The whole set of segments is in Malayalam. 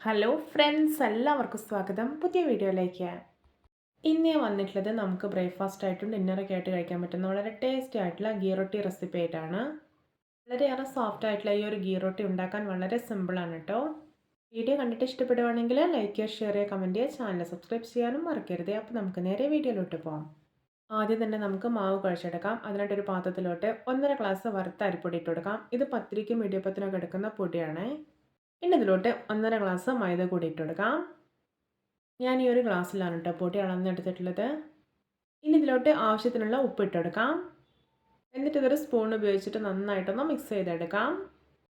ഹലോ ഫ്രണ്ട്സ് എല്ലാവർക്കും സ്വാഗതം. പുതിയ വീഡിയോയിലേക്ക്. ഇന്ന് വന്നിട്ടുള്ളത് നമുക്ക് ബ്രേക്ക്ഫാസ്റ്റ് ആയിട്ടും ഡിന്നറൊക്കെ ആയിട്ട് കഴിക്കാൻ പറ്റുന്ന വളരെ ടേസ്റ്റി ആയിട്ടുള്ള ഗീറൊട്ടി റെസിപ്പി ആയിട്ടാണ്. വളരെയേറെ സോഫ്റ്റ് ആയിട്ടുള്ള ഈ ഒരു ഗീറൊട്ടി ഉണ്ടാക്കാൻ വളരെ സിമ്പിളാണ് കേട്ടോ വീഡിയോ കണ്ടിട്ട് ഇഷ്ടപ്പെടുവാണെങ്കിൽ ലൈക്ക് ചെയ്യുക ഷെയർ ചെയ്യുക കമന്റ് ചെയ്യുക ചാനൽ സബ്സ്ക്രൈബ് ചെയ്യാനും മറക്കരുത്. അപ്പോൾ നമുക്ക് നേരെ വീഡിയോയിലോട്ട് പോകാം ആദ്യം തന്നെ നമുക്ക് മാവ് കുഴച്ചെടുക്കാം. അതിനായിട്ടൊരു പാത്രത്തിലോട്ട് ഒന്നര ഗ്ലാസ് വറുത്ത അരിപ്പൊടി ഇട്ട് കൊടുക്കാം. ഇത് പത്തിരിക്കും ഇടിയപ്പത്തിനൊക്കെ എടുക്കുന്ന പൊടിയാണേ. ഇനി ഇതിലോട്ട് ഒന്നര ഗ്ലാസ് മൈദ കൂടി ഇട്ട് കൊടുക്കാം. ഞാൻ ഈ ഒരു ഗ്ലാസ്സിലാണ് കേട്ടോ പൊടി അളന്നെടുത്തിട്ടുള്ളത് ഇനി ഇതിലോട്ട് ആവശ്യത്തിനുള്ള ഉപ്പ് ഇട്ട് കൊടുക്കാം. എന്നിട്ട് ഇതൊരു സ്പൂൺ ഉപയോഗിച്ചിട്ട് നന്നായിട്ടൊന്ന് മിക്സ് ചെയ്തെടുക്കാം.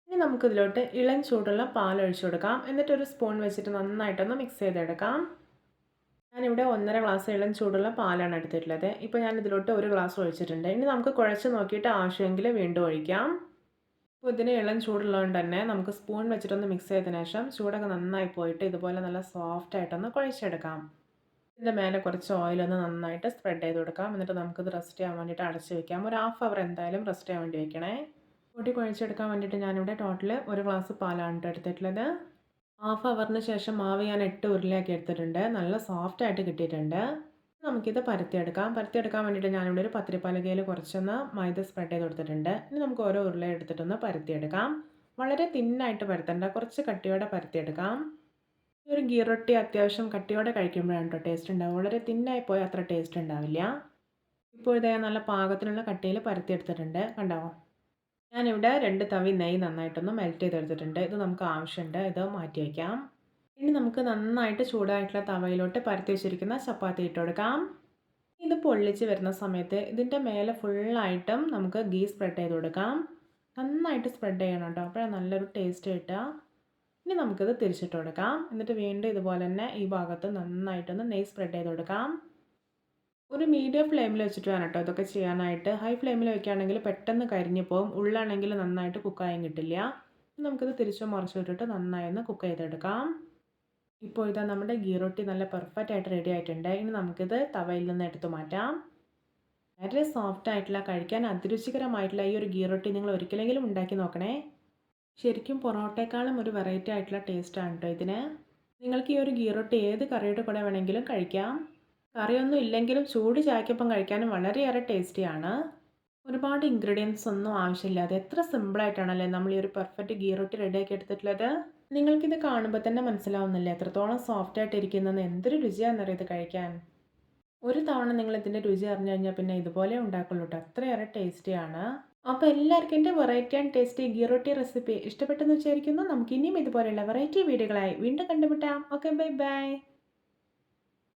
ഇനി നമുക്കിതിലോട്ട് ഇളം ചൂടുള്ള പാൽ ഒഴിച്ചു കൊടുക്കാം. എന്നിട്ട് ഒരു സ്പൂൺ വെച്ചിട്ട് നന്നായിട്ടൊന്ന് മിക്സ് ചെയ്തെടുക്കാം. ഞാനിവിടെ ഒന്നര ഗ്ലാസ് ഇളം ചൂടുള്ള പാലാണ് എടുത്തിട്ടുള്ളത്. ഇപ്പോൾ ഞാൻ ഇതിലോട്ട് ഒരു ഗ്ലാസ് ഒഴിച്ചിട്ടുണ്ട്. ഇനി നമുക്ക് കുഴച്ച് നോക്കിയിട്ട് ആവശ്യമെങ്കിൽ വീണ്ടും ഒഴിക്കാം. അപ്പോൾ ഇതിന് ഇളം ചൂടുള്ളതുകൊണ്ട് തന്നെ നമുക്ക് സ്പൂൺ വെച്ചിട്ടൊന്ന് മിക്സ് ചെയ്തതിന് ശേഷം ചൂടൊക്കെ നന്നായി പോയിട്ട് ഇതുപോലെ നല്ല സോഫ്റ്റ് ആയിട്ടൊന്ന് കുഴച്ചെടുക്കാം. ഇതിന്റെ മേലെ കുറച്ച് ഓയിലൊന്ന് നന്നായിട്ട് സ്പ്രെഡ് ചെയ്ത് കൊടുക്കാം. എന്നിട്ട് നമുക്കിത് റെസ്റ്റ് ചെയ്യാൻ വേണ്ടിയിട്ട് അടച്ച് വെക്കാം. ഒരു ഹാഫ് അവർ എന്തായാലും റെസ്റ്റ് ചെയ്യാൻ വേണ്ടി വെക്കണേ. കൂട്ടി കുഴച്ചെടുക്കാൻ വേണ്ടിയിട്ട് ഞാനിവിടെ ടോട്ടൽ ഒരു ഗ്ലാസ് പാലാണ് എടുത്തിട്ടുള്ളത്. ഹാഫ് അവറിന് ശേഷം മാവ് ഞാൻ എട്ട് ഉരുളയാക്കി എടുത്തിട്ടുണ്ട്. നല്ല സോഫ്റ്റ് ആയിട്ട് കിട്ടിയിട്ടുണ്ട്. നമുക്കിത് പരത്തിയെടുക്കാം. പരത്തിയെടുക്കാൻ വേണ്ടിയിട്ട് ഞാനിവിടെ ഒരു പത്തിരിപ്പലകയിൽ കുറച്ചൊന്ന് മൈദ സ്പ്രെഡ് ചെയ്ത് കൊടുത്തിട്ടുണ്ട്. ഇനി നമുക്ക് ഓരോ ഉരുള എടുത്തിട്ടൊന്ന് പരത്തിയെടുക്കാം. വളരെ തിന്നായിട്ട് പരത്തണ്ട. കുറച്ച് കട്ടിയോടെ പരത്തിയെടുക്കാം. ഒരു ഗീറൊട്ടി അത്യാവശ്യം കട്ടിയോടെ കഴിക്കുമ്പോഴാണ് കേട്ടോ ടേസ്റ്റ് ഉണ്ടാവും വളരെ തിന്നായി പോയാൽ അത്ര ടേസ്റ്റ് ഉണ്ടാവില്ല. ഇപ്പോൾ ഇതേ നല്ല പാകത്തിനുള്ള കട്ടിയിൽ പരത്തിയെടുത്തിട്ടുണ്ട്. കണ്ടോ? ഞാനിവിടെ രണ്ട് തവി നെയ്യ് നന്നായിട്ടൊന്ന് മെൽറ്റ് ചെയ്തെടുത്തിട്ടുണ്ട്. ഇത് നമുക്ക് ആവശ്യമുണ്ട്. ഇത് മാറ്റി വയ്ക്കാം ഇനി നമുക്ക് നന്നായിട്ട് ചൂടായിട്ടുള്ള തവയിലോട്ട് പരത്തി വെച്ചിരിക്കുന്ന ചപ്പാത്തി ഇട്ട് കൊടുക്കാം. ഇത് പൊള്ളിച്ച് വരുന്ന സമയത്ത് ഇതിന്റെ മേലെ ഫുള്ളായിട്ടും നമുക്ക് ഗീ സ്പ്രെഡ് ചെയ്ത് കൊടുക്കാം. നന്നായിട്ട് സ്പ്രെഡ് ചെയ്യണം കേട്ടോ അപ്പോഴാണ് നല്ലൊരു ടേസ്റ്റ് കിട്ടുക. ഇനി നമുക്കിത് തിരിച്ചിട്ട് കൊടുക്കാം. എന്നിട്ട് വീണ്ടും ഇതുപോലെ തന്നെ ഈ ഭാഗത്ത് നന്നായിട്ടൊന്ന് നെയ് സ്പ്രെഡ് ചെയ്ത് കൊടുക്കാം. ഒരു മീഡിയം ഫ്ലെയിമിൽ വെച്ചിട്ട് വേണം കേട്ടോ ഇതൊക്കെ ചെയ്യാനായിട്ട്. ഹൈ ഫ്ലെയിമിൽ വെക്കുകയാണെങ്കിൽ പെട്ടെന്ന് കരിഞ്ഞു പോകും ഉള്ളാണെങ്കിൽ നന്നായിട്ട് കുക്കായും കിട്ടില്ല. നമുക്കിത് തിരിച്ചു മറിച്ചു വിട്ടിട്ട് നന്നായി ഒന്ന് കുക്ക് ചെയ്തെടുക്കാം. ഇപ്പോൾ ഇതാ നമ്മുടെ ഗീ റൊട്ടി നല്ല പെർഫെക്റ്റ് ആയിട്ട് റെഡി ആയിട്ടുണ്ട്. ഇനി നമുക്കിത് തവയിൽ നിന്ന് എടുത്തു മാറ്റാം. വളരെ സോഫ്റ്റ് ആയിട്ടുള്ള കഴിക്കാൻ അതിരുചികരമായിട്ടുള്ള ഈ ഒരു ഗീ റൊട്ടി നിങ്ങൾ ഒരിക്കലെങ്കിലും ഉണ്ടാക്കി നോക്കണേ. ശരിക്കും പൊറോട്ടയെക്കാളും ഒരു വെറൈറ്റി ആയിട്ടുള്ള ടേസ്റ്റ് ആണ് കേട്ടോ ഇതിന്. നിങ്ങൾക്ക് ഈ ഒരു ഗീ റൊട്ടി ഏത് കറിയുടെ കൂടെ വേണമെങ്കിലും കഴിക്കാം. കറിയൊന്നും ഇല്ലെങ്കിലും ചൂട് ചായക്കൊപ്പം കഴിക്കാനും വളരെയേറെ ടേസ്റ്റിയാണ് ഒരുപാട് ഇൻഗ്രീഡിയൻസ് ഒന്നും ആവശ്യമില്ലാതെ എത്ര സിമ്പിളായിട്ടാണല്ലേ നമ്മൾ ഈ ഒരു പെർഫെക്റ്റ് ഗീ റൊട്ടി റെഡിയാക്കി എടുത്തിട്ടുള്ളത്? നിങ്ങൾക്കിത് കാണുമ്പോൾ തന്നെ മനസ്സിലാവുന്നില്ല? എത്രത്തോളം സോഫ്റ്റ് ആയിട്ട് ഇരിക്കുന്നതെന്ന് എന്തൊരു രുചിയാണെന്നറിയത് കഴിക്കാൻ? ഒരു തവണ നിങ്ങൾ ഇതിന്റെ രുചി അറിഞ്ഞു കഴിഞ്ഞാൽ പിന്നെ ഇതുപോലെ ഉണ്ടാക്കുള്ളൂ കേട്ടോ അത്രയേറെ ടേസ്റ്റിയാണ് അപ്പോൾ എല്ലാവർക്കും എന്റെ variety and tasty ghee roti recipe ഇഷ്ടപ്പെട്ടെന്ന് വിചാരിക്കുന്നു. നമുക്ക് ഇനിയും ഇതുപോലെയുള്ള വെറൈറ്റി വീഡിയോകളായി വീണ്ടും കണ്ടുമുട്ടാം. Okay bye bye